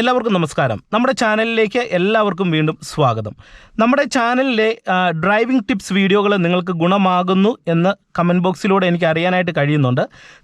എല്ലാവർക്കും നമസ്കാരം. നമ്മുടെ ചാനലിലേക്ക് എല്ലാവർക്കും വീണ്ടും സ്വാഗതം. നമ്മുടെ ചാനലിലെ ഡ്രൈവിംഗ് ടിപ്സ് വീഡിയോകൾ നിങ്ങൾക്ക് ഗുണമാകുന്നു എന്ന് കമന്റ് ബോക്സിലൂടെ എനിക്ക് അറിയാനായിട്ട് കഴിയുന്നുണ്ട്.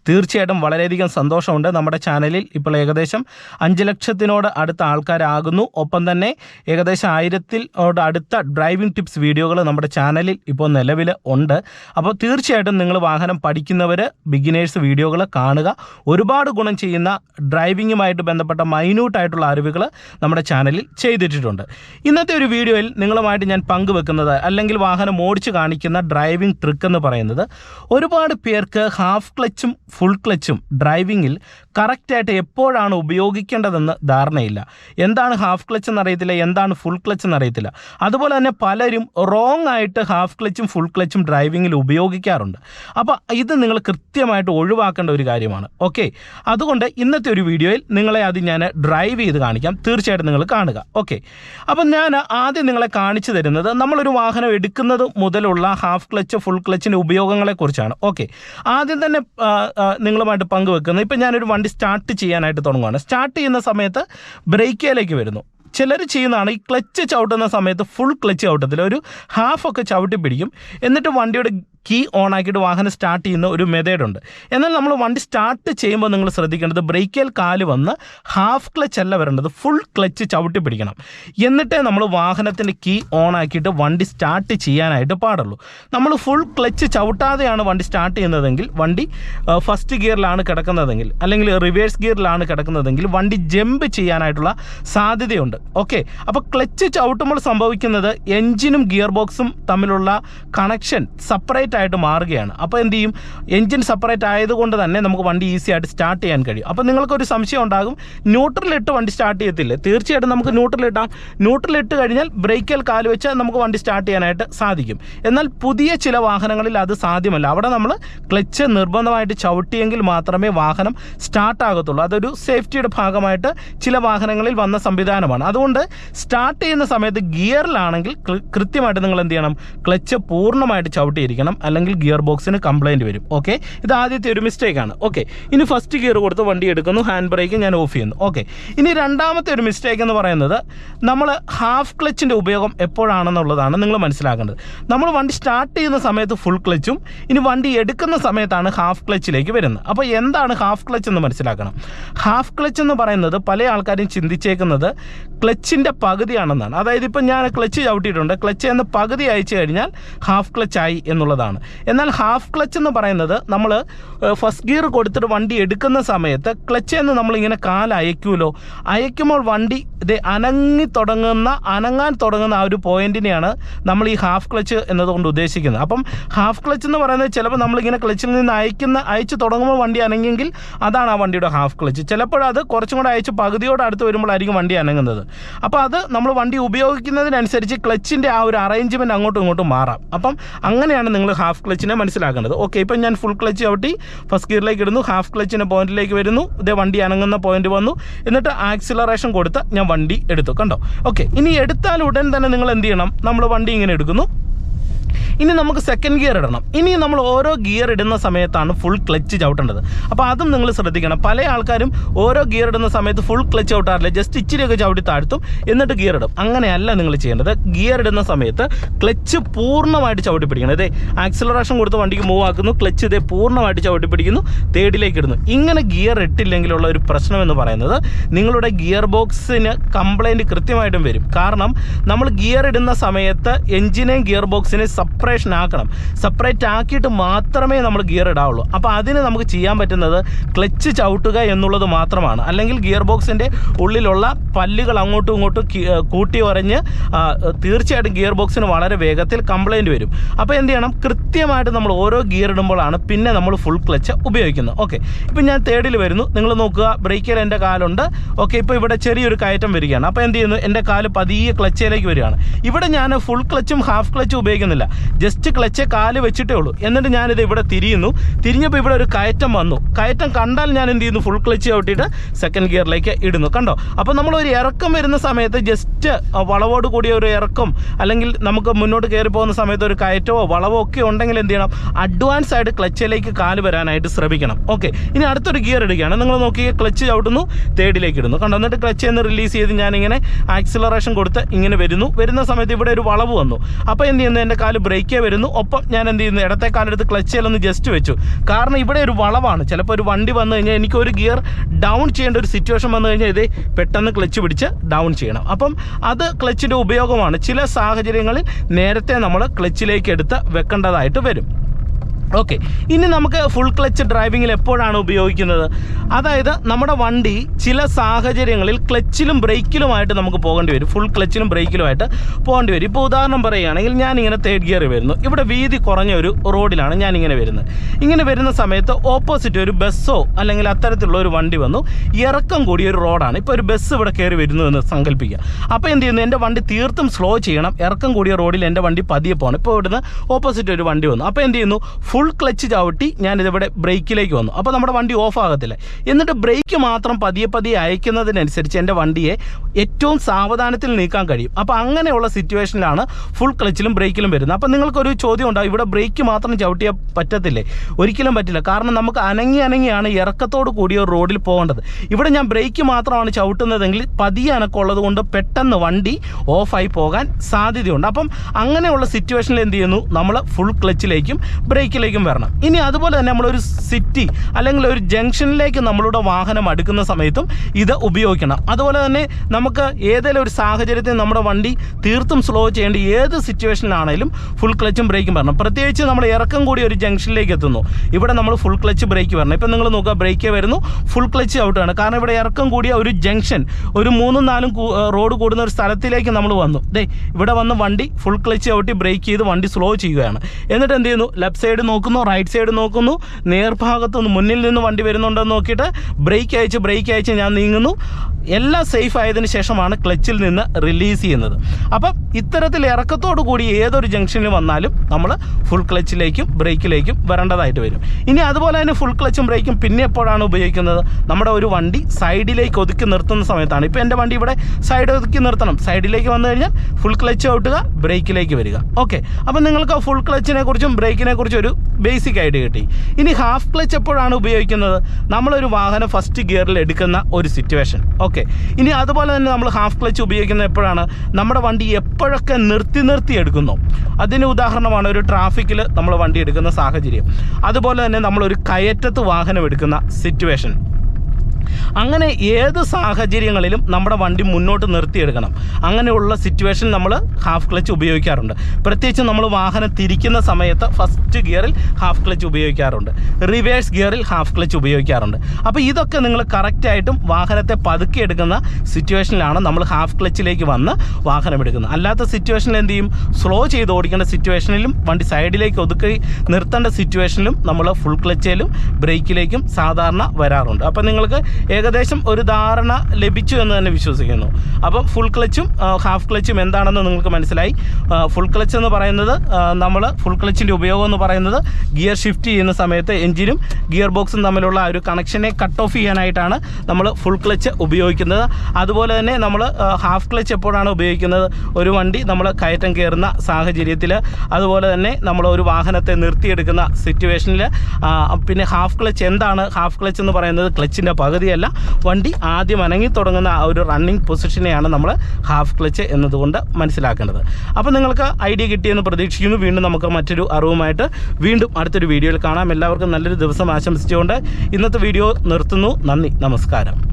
തീർച്ചയായിട്ടും വളരെയധികം സന്തോഷമുണ്ട് നമ്മുടെ ചാനലിൽ. ഇപ്പോൾ ഏകദേശം അഞ്ച് ലക്ഷത്തിനോട് അടുത്ത ആൾക്കാരാകുന്നു. ഒപ്പം തന്നെ ഏകദേശം ആയിരത്തിനോട് അടുത്ത ഡ്രൈവിംഗ് ടിപ്സ് വീഡിയോകൾ നമ്മുടെ ചാനലിൽ ഇപ്പോൾ നിലവിൽ ഉണ്ട്. അപ്പോൾ തീർച്ചയായിട്ടും നിങ്ങൾ വാഹനം പഠിക്കുന്നവർ ബിഗിനേഴ്സ് വീഡിയോകൾ കാണുക. ഒരുപാട് ഗുണം ചെയ്യുന്ന ഡ്രൈവിങ്ങുമായിട്ട് ബന്ധപ്പെട്ട മൈന്യൂട്ടായിട്ടുള്ള അറിവുകൾ നമ്മുടെ ചാനലിൽ ചെയ്തിട്ടിട്ടുണ്ട്. ഇന്നത്തെ ഒരു വീഡിയോയിൽ നിങ്ങളുമായിട്ട് ഞാൻ പങ്കുവെക്കുന്നത് അല്ലെങ്കിൽ വാഹനം ഓടിച്ച് കാണിക്കുന്ന ഡ്രൈവിംഗ് ട്രിക്ക് എന്ന് പറയുന്നത് ഒരുപാട് പേർക്ക് ഹാഫ് ക്ലച്ചും ഫുൾ ക്ലച്ചും ഡ്രൈവിങ്ങിൽ കറക്റ്റായിട്ട് എപ്പോഴാണ് ഉപയോഗിക്കേണ്ടതെന്ന് ധാരണയില്ല. എന്താണ് ഹാഫ് ക്ലച്ച് എന്നറിയത്തില്ല എന്താണ് ഫുൾ ക്ലച്ച് എന്നറിയത്തില്ല. അതുപോലെ തന്നെ പലരും റോങ് ആയിട്ട് ഹാഫ് ക്ലച്ചും ഫുൾ ക്ലച്ചും ഡ്രൈവിങ്ങിൽ ഉപയോഗിക്കാറുണ്ട്. അപ്പോൾ ഇത് നിങ്ങൾ കൃത്യമായിട്ട് ഒഴിവാക്കേണ്ട ഒരു കാര്യമാണ്. ഓക്കെ? അതുകൊണ്ട് ഇന്നത്തെ ഒരു വീഡിയോയിൽ നിങ്ങളെ അത് ഞാൻ ഡ്രൈവ് ചെയ്ത് കാണിക്കാം. തീർച്ചയായിട്ടും നിങ്ങൾ കാണുക. ഓക്കെ? അപ്പം ഞാൻ ആദ്യം നിങ്ങളെ കാണിച്ചു തരുന്നത് നമ്മളൊരു വാഹനം എടുക്കുന്നത് മുതലുള്ള ഹാഫ് ക്ലച്ച് ഫുൾ ക്ലച്ചിന്റെ ഉപയോഗങ്ങളെക്കുറിച്ചാണ്. ഓക്കെ? ആദ്യം തന്നെ നിങ്ങളുമായിട്ട് പങ്കുവെക്കുന്നത് ഇപ്പം ഞാനൊരു വണ്ടി സ്റ്റാർട്ട് ചെയ്യാനായിട്ട് തുടങ്ങുകയാണ് സ്റ്റാർട്ട് ചെയ്യുന്ന സമയത്ത് ബ്രേക്കിലേക്ക് വരുന്നു. ചിലർ ചെയ്യുന്നതാണ് ഈ ക്ലച്ച് ചവിട്ടുന്ന സമയത്ത് ഫുൾ ക്ലച്ച് ചവിട്ടത്തില്ല ഒരു ഹാഫ് ഒക്കെ ചവിട്ടി പിടിക്കും. എന്നിട്ട് വണ്ടിയുടെ കീ ഓൺ ആക്കിയിട്ട് വാഹനം സ്റ്റാർട്ട് ചെയ്യുന്ന ഒരു മെത്തേഡുണ്ട് എന്നാൽ നമ്മൾ വണ്ടി സ്റ്റാർട്ട് ചെയ്യുമ്പോൾ നിങ്ങൾ ശ്രദ്ധിക്കേണ്ടത് ബ്രേക്കിൽ കാൽ വന്ന് ഹാഫ് ക്ലച്ച് അല്ല വരേണ്ടത് ഫുൾ ക്ലച്ച് ചവിട്ടി പിടിക്കണം. എന്നിട്ടേ നമ്മൾ വാഹനത്തിന്റെ കീ ഓൺ ആക്കിയിട്ട് വണ്ടി സ്റ്റാർട്ട് ചെയ്യാനായിട്ട് പാടുള്ളൂ. നമ്മൾ ഫുൾ ക്ലച്ച് ചവിട്ടാതെയാണ് വണ്ടി സ്റ്റാർട്ട് ചെയ്യുന്നതെങ്കിൽ വണ്ടി ഫസ്റ്റ് ഗിയറിലാണ് കിടക്കുന്നതെങ്കിൽ അല്ലെങ്കിൽ റിവേഴ്സ് ഗിയറിലാണ് കിടക്കുന്നതെങ്കിൽ വണ്ടി ജമ്പ് ചെയ്യാനായിട്ടുള്ള സാധ്യതയുണ്ട്. ഓക്കെ അപ്പോൾ ക്ലച്ച് ചവിട്ടുമ്പോൾ സംഭവിക്കുന്നത് എഞ്ചിനും ഗിയർ ബോക്സും തമ്മിലുള്ള കണക്ഷൻ സെപ്പറേറ്റ് ആയിട്ട് മാറുകയാണ്. അപ്പോൾ എന്ത് ചെയ്യും? എഞ്ചിൻ സെപ്പറേറ്റ് ആയതുകൊണ്ട് തന്നെ നമുക്ക് വണ്ടി ഈസി ആയിട്ട് സ്റ്റാർട്ട് ചെയ്യാൻ കഴിയും. അപ്പോൾ നിങ്ങൾക്കൊരു സംശയം ഉണ്ടാകും. ന്യൂട്രലിട്ട് വണ്ടി സ്റ്റാർട്ട് ചെയ്യത്തില്ലേ? തീർച്ചയായിട്ടും നമുക്ക് ന്യൂട്രലിട്ടാം ന്യൂട്രലിട്ട് കഴിഞ്ഞാൽ ബ്രേക്കിൽ കാൽ വെച്ച് നമുക്ക് വണ്ടി സ്റ്റാർട്ട് ചെയ്യാനായിട്ട് സാധിക്കും. എന്നാൽ പുതിയ ചില വാഹനങ്ങളിൽ അത് സാധ്യമല്ല. അവിടെ നമ്മൾ ക്ലച്ച് നിർബന്ധമായിട്ട് ചവിട്ടിയെങ്കിൽ മാത്രമേ വാഹനം സ്റ്റാർട്ട് ആകത്തുള്ളൂ. അതൊരു സേഫ്റ്റിയുടെ ഭാഗമായിട്ട് ചില വാഹനങ്ങളിൽ വന്ന സംവിധാനമാണ്. അതുകൊണ്ട് സ്റ്റാർട്ട് ചെയ്യുന്ന സമയത്ത് ഗിയറിലാണെങ്കിൽ കൃത്യമായിട്ട് നിങ്ങൾ എന്ത് ചെയ്യണം? ക്ലച്ച് പൂർണമായിട്ട് ചവിട്ടിയിരിക്കണം. അല്ലെങ്കിൽ ഗിയർ ബോക്സിന് കംപ്ലൈന്റ് വരും. ഓക്കെ ഇത് ആദ്യത്തെ ഒരു മിസ്റ്റേക്കാണ് ഓക്കെ ഇനി ഫസ്റ്റ് ഗിയർ കൊടുത്ത് വണ്ടി എടുക്കുന്നു ഹാൻഡ് ബ്രേക്ക് ഞാൻ ഓഫ് ചെയ്യുന്നു. ഓക്കെ ഇനി രണ്ടാമത്തെ ഒരു മിസ്റ്റേക്ക് എന്ന് പറയുന്നത് നമ്മൾ ഹാഫ് ക്ലച്ചിന്റെ ഉപയോഗം എപ്പോഴാണെന്നുള്ളതാണ് നിങ്ങൾ മനസ്സിലാക്കേണ്ടത്. നമ്മൾ വണ്ടി സ്റ്റാർട്ട് ചെയ്യുന്ന സമയത്ത് ഫുൾ ക്ലച്ചും ഇനി വണ്ടി എടുക്കുന്ന സമയത്താണ് ഹാഫ് ക്ലച്ചിലേക്ക് വരുന്നത്. അപ്പോൾ എന്താണ് ഹാഫ് ക്ലച്ച് എന്ന് മനസ്സിലാക്കണം. ഹാഫ് ക്ലച്ച് എന്ന് പറയുന്നത് പല ആൾക്കാരും ചിന്തിച്ചേക്കുന്നത് ക്ലച്ചിന്റെ പകുതിയാണെന്നാണ്. അതായത് ഇപ്പം ഞാൻ ക്ലച്ച് ചവിട്ടിയിട്ടുണ്ട്. ക്ലച്ച് എന്ന് പകുതി അയച്ചു കഴിഞ്ഞാൽ ഹാഫ് ക്ലച്ച് ആയി എന്നുള്ളതാണ് എന്നാൽ ഹാഫ് ക്ലച്ച് എന്ന് പറയുന്നത് നമ്മൾ ഫസ്റ്റ് ഗിയർ കൊടുത്തിട്ട് വണ്ടി എടുക്കുന്ന സമയത്ത് ക്ലച്ച് എന്ന് നമ്മളിങ്ങനെ കാൽ അയക്കുമല്ലോ അയക്കുമ്പോൾ വണ്ടി ഇത് അനങ്ങി തുടങ്ങുന്ന അനങ്ങാൻ തുടങ്ങുന്ന ആ ഒരു പോയിന്റിനെയാണ് നമ്മൾ ഈ ഹാഫ് ക്ലച്ച് എന്നതുകൊണ്ട് ഉദ്ദേശിക്കുന്നത്. അപ്പം ഹാഫ് ക്ലച്ച് എന്ന് പറയുന്നത് ചിലപ്പോൾ നമ്മളിങ്ങനെ ക്ലച്ചിൽ നിന്ന് അയക്കുന്ന അയച്ച് തുടങ്ങുമ്പോൾ വണ്ടി അനങ്ങിയെങ്കിൽ അതാണ് ആ വണ്ടിയുടെ ഹാഫ് ക്ലച്ച് ചിലപ്പോഴത് കുറച്ചും കൂടെ അയച്ച് പകുതിയോട് അടുത്ത് വരുമ്പോഴായിരിക്കും വണ്ടി അനങ്ങുന്നത്. അപ്പോൾ അത് നമ്മൾ വണ്ടി ഉപയോഗിക്കുന്നതിനനുസരിച്ച് ക്ലച്ചിന്റെ ആ ഒരു അറേഞ്ച്മെന്റ് അങ്ങോട്ടും ഇങ്ങോട്ടും മാറാം. അപ്പം അങ്ങനെയാണ് നിങ്ങൾ ഹാഫ് ക്ലച്ചിനെ മനസ്സിലാക്കേണ്ടത് ഓക്കെ ഇപ്പം ഞാൻ ഫുൾ ക്ലച്ച് ചവിട്ടി ഫസ്റ്റ് ഗിയറിലേക്ക് ഇടുന്നു ഹാഫ് ക്ലച്ചിന്റെ പോയിന്റിലേക്ക് വരുന്നു ഇതേ വണ്ടി അനങ്ങുന്ന പോയിന്റ് വന്നു എന്നിട്ട് ആക്സിലറേഷൻ കൊടുത്ത് ഞാൻ വണ്ടി എടുത്തു കണ്ടോ? ഓക്കെ ഇനി എടുത്താൽ ഉടൻ തന്നെ നിങ്ങൾ എന്ത് ചെയ്യണം? നമ്മൾ വണ്ടി ഇങ്ങനെ എടുക്കുന്നു. ഇനി നമുക്ക് സെക്കൻഡ് ഗിയർ ഇടണം. ഇനി നമ്മൾ ഓരോ ഗിയർ ഇടുന്ന സമയത്താണ് ഫുൾ ക്ലച്ച് ചവിട്ടേണ്ടത്. അപ്പോൾ അതും നിങ്ങൾ ശ്രദ്ധിക്കണം. പല ആൾക്കാരും ഓരോ ഗിയർ ഇടുന്ന സമയത്ത് ഫുൾ ക്ലച്ച് ചവിട്ടാറില്ല. ജസ്റ്റ് ഇച്ചിരിയൊക്കെ ചവിട്ടി താഴ്ത്തും എന്നിട്ട് ഗിയർ ഇടും. അങ്ങനെയല്ല നിങ്ങൾ ചെയ്യേണ്ടത്. ഗിയർ ഇടുന്ന സമയത്ത് ക്ലച്ച് പൂർണമായിട്ട് ചവിട്ടി പിടിക്കണം ഇതേ ആക്സിലറേഷൻ കൊടുത്ത് വണ്ടിക്ക് മൂവ് ആക്കുന്നു. ക്ലച്ച് ഇതേ പൂർണമായിട്ട് ചവിട്ടി പിടിക്കുന്നു തേർഡിലേക്ക് ഇടുന്നു. ഇങ്ങനെ ഗിയർ ഇട്ടില്ലെങ്കിലുള്ള ഒരു പ്രശ്നം എന്ന് പറയുന്നത് നിങ്ങളുടെ ഗിയർ ബോക്സിന് കംപ്ലൈന്റ് കൃത്യമായിട്ടും വരും. കാരണം നമ്മൾ ഗിയർ ഇടുന്ന സമയത്ത് എഞ്ചിനെയും ഗിയർ ബോക്സിനെയും സെപ്പറേഷൻ ആക്കണം. സെപ്പറേറ്റ് ആക്കിയിട്ട് മാത്രമേ നമ്മൾ ഗിയർ ഇടാവുള്ളൂ. അപ്പോൾ അതിന് നമുക്ക് ചെയ്യാൻ പറ്റുന്നത് ക്ലച്ച് ചവിട്ടുക എന്നുള്ളത് മാത്രമാണ്. അല്ലെങ്കിൽ ഗിയർ ബോക്സിന്റെ ഉള്ളിലുള്ള പല്ലുകൾ അങ്ങോട്ടും ഇങ്ങോട്ടും കൂട്ടി ഉറഞ്ഞ് തീർച്ചയായിട്ടും ഗിയർ ബോക്സിന് വളരെ വേഗത്തിൽ കംപ്ലൈന്റ് വരും. അപ്പോൾ എന്ത് ചെയ്യണം? കൃത്യമായിട്ട് നമ്മൾ ഓരോ ഗിയർ ഇടുമ്പോഴാണ് പിന്നെ നമ്മൾ ഫുൾ ക്ലച്ച് ഉപയോഗിക്കുന്നത്. ഓക്കെ ഇപ്പം ഞാൻ തേർഡിൽ വരുന്നു. നിങ്ങൾ നോക്കുക ബ്രേക്കിൽ എന്റെ കാലുണ്ട്. ഓക്കെ ഇപ്പോൾ ഇവിടെ ചെറിയൊരു കയറ്റം വരികയാണ്. അപ്പോൾ എന്ത് ചെയ്യുന്നു? എന്റെ കാൽ പതിയെ ക്ലച്ചിലേക്ക് വരികയാണ്. ഇവിടെ ഞാൻ ഫുൾ ക്ലച്ചും ഹാഫ് ക്ലച്ചും ഉപയോഗിക്കുന്നില്ല. ജസ്റ്റ് ക്ലച്ച് കാൽ വെച്ചിട്ടേ ഉള്ളൂ. എന്നിട്ട് ഞാനിത് ഇവിടെ തിരിയുന്നു. തിരിഞ്ഞപ്പോൾ ഇവിടെ ഒരു കയറ്റം വന്നു. കയറ്റം കണ്ടാൽ ഞാൻ എന്ത് ചെയ്യുന്നു? ഫുൾ ക്ലച്ച് ചവിട്ടിയിട്ട് സെക്കൻഡ് ഗിയറിലേക്ക് ഇടുന്നു. കണ്ടോ? അപ്പോൾ നമ്മൾ ഒരു ഇറക്കം വരുന്ന സമയത്ത് ജസ്റ്റ് വളവോട് കൂടിയ ഒരു ഇറക്കം അല്ലെങ്കിൽ നമുക്ക് മുന്നോട്ട് കയറി പോകുന്ന സമയത്ത് ഒരു കയറ്റമോ വളവോ ഒക്കെ ഉണ്ടെങ്കിൽ എന്ത് ചെയ്യണം? അഡ്വാൻസ് ആയിട്ട് ക്ലച്ചിലേക്ക് കാൽ വരാനായിട്ട് ശ്രമിക്കണം. ഓക്കെ ഇനി അടുത്തൊരു ഗിയർ ഇടുകയാണ്. നിങ്ങൾ നോക്കി ക്ലച്ച് ചവിട്ടുന്നു തേർഡിലേക്ക് ഇടുന്നു. കണ്ടോ? എന്നിട്ട് ക്ലച്ച് എന്ന് റിലീസ് ചെയ്ത് ഞാനിങ്ങനെ ആക്സിലറേഷൻ കൊടുത്ത് ഇങ്ങനെ വരുന്നു. വരുന്ന സമയത്ത് ഇവിടെ ഒരു വളവ് വന്നു. അപ്പോൾ എന്ത് ചെയ്യുന്നു? എന്റെ കാൽ ബ്രേക്കേ വരുന്നു. ഒപ്പം ഞാൻ എന്ത് ചെയ്യുന്നു? ഇടത്തെ കാലെടുത്ത് ക്ലച്ചിലൊന്ന് ജസ്റ്റ് വെച്ചു. കാരണം ഇവിടെ ഒരു വളവാണ്. ചിലപ്പോൾ ഒരു വണ്ടി വന്നു കഴിഞ്ഞാൽ എനിക്ക് ഒരു ഗിയർ ഡൗൺ ചെയ്യേണ്ട ഒരു സിറ്റുവേഷൻ വന്നു കഴിഞ്ഞാൽ ഇത് പെട്ടെന്ന് ക്ലച്ച് പിടിച്ച് ഡൗൺ ചെയ്യണം. അപ്പം അത് ക്ലച്ചിന്റെ ഉപയോഗമാണ്. ചില സാഹചര്യങ്ങളിൽ നേരത്തെ നമ്മൾ ക്ലച്ചിലേക്ക് എടുത്ത് വെക്കേണ്ടതായിട്ട് വരും. ഓക്കെ ഇനി നമുക്ക് ഫുൾ ക്ലച്ച് ഡ്രൈവിങ്ങിൽ എപ്പോഴാണ് ഉപയോഗിക്കുന്നത്? അതായത് നമ്മുടെ വണ്ടി ചില സാഹചര്യങ്ങളിൽ ക്ലച്ചിലും ബ്രേക്കിലുമായിട്ട് നമുക്ക് പോകേണ്ടി വരും. ഫുൾ ക്ലച്ചിലും ബ്രേക്കിലുമായിട്ട് പോകേണ്ടി വരും. ഇപ്പോൾ ഉദാഹരണം പറയുകയാണെങ്കിൽ ഞാനിങ്ങനെ തേർഡ് ഗിയർ വരുന്നു. ഇവിടെ വീതി കുറഞ്ഞ ഒരു റോഡിലാണ് ഞാനിങ്ങനെ വരുന്നത്. ഇങ്ങനെ വരുന്ന സമയത്ത് ഓപ്പോസിറ്റ് ഒരു ബസ്സോ അല്ലെങ്കിൽ അത്തരത്തിലുള്ള ഒരു വണ്ടി വന്നു. ഇറക്കം കൂടിയ ഒരു റോഡാണ്. ഇപ്പോൾ ഒരു ബസ് ഇവിടെ കയറി വരുന്നു എന്ന് സങ്കല്പിക്കുക. അപ്പോൾ എന്ത് ചെയ്യുന്നു? എന്റെ വണ്ടി തീർത്തും സ്ലോ ചെയ്യണം. ഇറക്കം കൂടിയ റോഡിൽ എന്റെ വണ്ടി പതിയെ പോകണം. ഇപ്പോൾ ഇവിടുന്ന് ഓപ്പോസിറ്റ് ഒരു വണ്ടി വന്നു. അപ്പോൾ എന്ത് ചെയ്യുന്നു? ഫുൾ ക്ലച്ച് ചവിട്ടി ഞാനിതിവിടെ ബ്രേക്കിലേക്ക് വന്നു. അപ്പോൾ നമ്മുടെ വണ്ടി ഓഫ് ആകത്തില്ല. എന്നിട്ട് ബ്രേക്ക് മാത്രം പതിയെ പതിയെ അയക്കുന്നതിനനുസരിച്ച് എന്റെ വണ്ടിയെ ഏറ്റവും സാവധാനത്തിൽ നീക്കാൻ കഴിയും. അപ്പോൾ അങ്ങനെയുള്ള സിറ്റുവേഷനിലാണ് ഫുൾ ക്ലച്ചിലും ബ്രേക്കിലും വരുന്നത്. അപ്പോൾ നിങ്ങൾക്കൊരു ചോദ്യം ഉണ്ടാവും ഇവിടെ ബ്രേക്ക് മാത്രം ചവിട്ടിയാൽ പറ്റത്തില്ലേ? ഒരിക്കലും പറ്റില്ല. കാരണം നമുക്ക് അനങ്ങി അനങ്ങിയാണ് ഇറക്കത്തോട് കൂടിയ റോഡിൽ പോകേണ്ടത്. ഇവിടെ ഞാൻ ബ്രേക്ക് മാത്രമാണ് ചവിട്ടുന്നതെങ്കിൽ പതിയെ അനക്കമുള്ളത് കൊണ്ട് പെട്ടെന്ന് വണ്ടി ഓഫായി പോകാൻ സാധ്യതയുണ്ട്. അപ്പം അങ്ങനെയുള്ള സിറ്റുവേഷനിൽ എന്ത് ചെയ്യുന്നു? നമ്മൾ ഫുൾ ക്ലച്ചിലേക്കും ബ്രേക്കിലേക്കും വരണം. ഇനി അതുപോലെ തന്നെ നമ്മളൊരു സിറ്റി അല്ലെങ്കിൽ ഒരു ജംഗ്ഷനിലേക്ക് നമ്മളുടെ വാഹനം അടുക്കുന്ന സമയത്തും ഇത് ഉപയോഗിക്കണം. അതുപോലെ തന്നെ നമുക്ക് ഏതെങ്കിലും ഒരു സാഹചര്യത്തിൽ നമ്മുടെ വണ്ടി തീർത്തും സ്ലോ ചെയ്യേണ്ട ഏത് സിറ്റുവേഷനിലാണെങ്കിലും ഫുൾ ക്ലച്ചും ബ്രേക്കും വരണം. പ്രത്യേകിച്ച് നമ്മൾ ഇറക്കം കൂടി ഒരു ജംഗ്ഷനിലേക്ക് എത്തുന്നു. ഇവിടെ നമ്മൾ ഫുൾ ക്ലച്ച് ബ്രേക്ക് വരണം. ഇപ്പം നിങ്ങൾ നോക്കുക ബ്രേക്ക് വരുന്നു ഫുൾ ക്ലച്ച് ഔട്ടാണ് കാരണം ഇവിടെ ഇറക്കം കൂടിയ ഒരു ജംഗ്ഷൻ ഒരു മൂന്നും നാലും റോഡ് കൂടുന്ന ഒരു സ്ഥലത്തിലേക്ക് നമ്മൾ വന്നു. ദേ ഇവിടെ വന്ന് വണ്ടി ഫുൾ ക്ലച്ച് ഔട്ടി ബ്രേക്ക് ചെയ്ത് വണ്ടി സ്ലോ ചെയ്യുകയാണ്. എന്നിട്ട് എന്ത് ചെയ്യുന്നു? ലെഫ്റ്റ് സൈഡ് നോക്കുന്നു റൈറ്റ് സൈഡ് നോക്കുന്നു നേർഭാഗത്തു നിന്ന് മുന്നിൽ നിന്ന് വണ്ടി വരുന്നുണ്ടെന്ന് നോക്കിയിട്ട് ബ്രേക്ക് അയച്ച് ബ്രേക്ക് അയച്ച് ഞാൻ നീങ്ങുന്നു. എല്ലാം സേഫ് ആയതിനു ശേഷമാണ് ക്ലച്ചിൽ നിന്ന് റിലീസ് ചെയ്യുന്നത്. അപ്പം ഇത്തരത്തിൽ ഇറക്കത്തോടു കൂടി ഏതൊരു ജംഗ്ഷനിൽ വന്നാലും നമ്മൾ ഫുൾ ക്ലച്ചിലേക്കും ബ്രേക്കിലേക്കും വരേണ്ടതായിട്ട് വരും. ഇനി അതുപോലെ തന്നെ ഫുൾ ക്ലച്ചും ബ്രേക്കും പിന്നെ എപ്പോഴാണ് ഉപയോഗിക്കുന്നത്? നമ്മുടെ ഒരു വണ്ടി സൈഡിലേക്ക് ഒതുക്കി നിർത്തുന്ന സമയത്താണ്. ഇപ്പോൾ എന്റെ വണ്ടി ഇവിടെ സൈഡ് ഒതുക്കി നിർത്തണം. സൈഡിലേക്ക് വന്നു കഴിഞ്ഞാൽ ഫുൾ ക്ലച്ച് ഔട്ടുക ബ്രേക്കിലേക്ക് വരിക. ഓക്കെ അപ്പം നിങ്ങൾക്ക് ഫുൾ ക്ലച്ചിനെ കുറിച്ചും ബ്രേക്കിനെ കുറിച്ചും ഒരു ബേസിക് ഐഡിയ കിട്ടി. ഇനി ഹാഫ് ക്ലച്ച് എപ്പോഴാണ് ഉപയോഗിക്കുന്നത്? നമ്മളൊരു വാഹനം ഫസ്റ്റ് ഗിയറിൽ എടുക്കുന്ന ഒരു സിറ്റുവേഷൻ ഓക്കെ ഇനി അതുപോലെ തന്നെ നമ്മൾ ഹാഫ് ക്ലച്ച് ഉപയോഗിക്കുന്നത് എപ്പോഴാണ്? നമ്മുടെ വണ്ടി എപ്പോഴൊക്കെ നിർത്തി നിർത്തി എടുക്കുന്നു? അതിന് ഉദാഹരണമാണ് ഒരു ട്രാഫിക്കിൽ നമ്മൾ വണ്ടി എടുക്കുന്ന സാഹചര്യം. അതുപോലെ തന്നെ നമ്മളൊരു കയറ്റത്ത് വാഹനം എടുക്കുന്ന സിറ്റുവേഷൻ അങ്ങനെ ഏത് സാഹചര്യങ്ങളിലും നമ്മുടെ വണ്ടി മുന്നോട്ട് നിർത്തിയെടുക്കണം. അങ്ങനെയുള്ള സിറ്റുവേഷൻ നമ്മൾ ഹാഫ് ക്ലച്ച് ഉപയോഗിക്കാറുണ്ട്. പ്രത്യേകിച്ച് നമ്മൾ വാഹനം തിരിക്കുന്ന സമയത്ത് ഫസ്റ്റ് ഗിയറിൽ ഹാഫ് ക്ലച്ച് ഉപയോഗിക്കാറുണ്ട്. റിവേഴ്സ് ഗിയറിൽ ഹാഫ് ക്ലച്ച് ഉപയോഗിക്കാറുണ്ട്. അപ്പോൾ ഇതൊക്കെ നിങ്ങൾ കറക്റ്റായിട്ടും വാഹനത്തെ പതുക്കെ എടുക്കുന്ന സിറ്റുവേഷനിലാണ് നമ്മൾ ഹാഫ് ക്ലച്ചിലേക്ക് വന്ന് വാഹനം എടുക്കുന്നത്. അല്ലാത്ത സിറ്റുവേഷനിൽ എന്ത് ചെയ്യും? സ്ലോ ചെയ്ത് ഓടിക്കേണ്ട സിറ്റുവേഷനിലും വണ്ടി സൈഡിലേക്ക് ഒതുക്കി നിർത്തേണ്ട സിറ്റുവേഷനിലും നമ്മൾ ഫുൾ ക്ലച്ചിലും ബ്രേക്കിലേക്കും സാധാരണ വരാറുണ്ട്. അപ്പോൾ നിങ്ങൾക്ക് ഏകദേശം ഒരു ധാരണ ലഭിച്ചു എന്ന് തന്നെ വിശ്വസിക്കുന്നു. അപ്പോൾ ഫുൾ ക്ലച്ചും ഹാഫ് ക്ലച്ചും എന്താണെന്ന് നിങ്ങൾക്ക് മനസ്സിലായി. ഫുൾ ക്ലച്ച് എന്ന് പറയുന്നത് നമ്മൾ ഫുൾ ക്ലച്ചിന്റെ ഉപയോഗം എന്ന് പറയുന്നത് ഗിയർ ഷിഫ്റ്റ് ചെയ്യുന്ന സമയത്ത് എഞ്ചിനും ഗിയർ ബോക്സും തമ്മിലുള്ള ഒരു കണക്ഷനെ കട്ട് ഓഫ് ചെയ്യാനായിട്ടാണ് നമ്മൾ ഫുൾ ക്ലച്ച് ഉപയോഗിക്കുന്നത്. അതുപോലെ തന്നെ നമ്മൾ ഹാഫ് ക്ലച്ച് എപ്പോഴാണ് ഉപയോഗിക്കുന്നത്? ഒരു വണ്ടി നമ്മൾ കയറ്റം കയറുന്ന സാഹചര്യത്തിൽ അതുപോലെ തന്നെ നമ്മൾ ഒരു വാഹനത്തെ നിർത്തിയെടുക്കുന്ന സിറ്റുവേഷനിൽ പിന്നെ ഹാഫ് ക്ലച്ച് എന്താണ്? ഹാഫ് ക്ലച്ച് എന്ന് പറയുന്നത് ക്ലച്ചിന്റെ പകുതിയല്ല വണ്ടി ആദ്യം അനങ്ങി തുടങ്ങുന്ന ആ ഒരു റണ്ണിങ് പൊസിഷനെയാണ് നമ്മൾ ഹാഫ് ക്ലച്ച് എന്നതുകൊണ്ട് മനസ്സിലാക്കേണ്ടത്. അപ്പോൾ നിങ്ങൾക്ക് ഐഡിയ കിട്ടിയെന്ന് പ്രതീക്ഷിക്കുന്നു. വീണ്ടും നമുക്ക് മറ്റൊരു അറിവുമായിട്ട് വീണ്ടും അടുത്തൊരു വീഡിയോയിൽ കാണാം. എല്ലാവർക്കും നല്ലൊരു ദിവസം ആശംസിച്ചുകൊണ്ട് ഇന്നത്തെ വീഡിയോ നിർത്തുന്നു. നന്ദി. നമസ്കാരം.